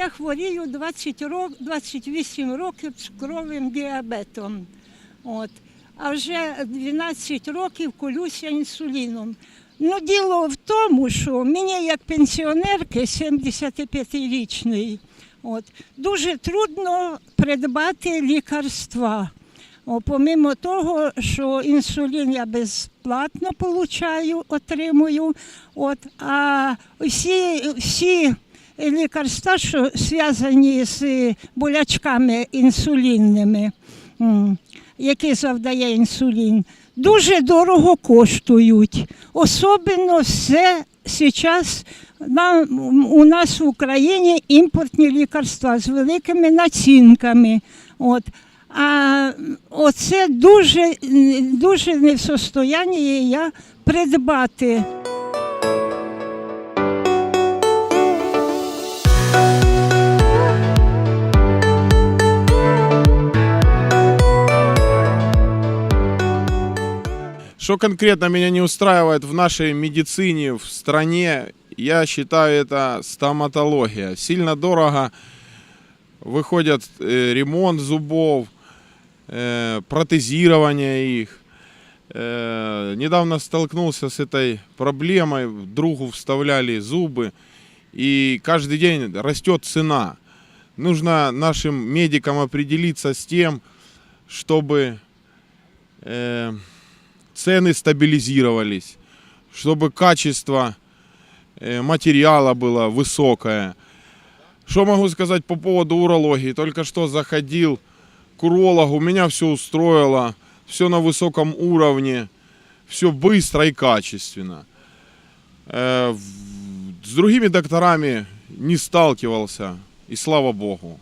хворію 20 рок, 28 років цукровим діабетом. От. А вже 12 років колюся інсуліном. Ну, діло в тому, що мені як пенсіонерки 75-річної, от, дуже трудно придбати лікарства. О, помимо того, що інсулін я безплатно получаю, отримую, от, а всі, всі лікарства, що зв'язані з болячками інсулінними, які завдає інсулін, дуже дорого коштують. Особливо все зараз у нас в Україні імпортні лікарства з великими націнками. От. А оце дуже, дуже не в состоянні я придбати. Что конкретно меня не устраивает в нашей медицине, в стране, я считаю, это стоматология. Сильно дорого выходят э, ремонт зубов, э, протезирование их. Э, недавно столкнулся с этой проблемой, другу вставляли зубы, и каждый день растет цена. Нужно нашим медикам определиться с тем, чтобы э, цены стабилизировались, чтобы качество э, материала было высокое. Что могу сказать по поводу урологии? Только что заходил к урологу, меня все устроило, все на высоком уровне, все быстро и качественно. Э, в- С другими докторами не сталкивался, и слава богу.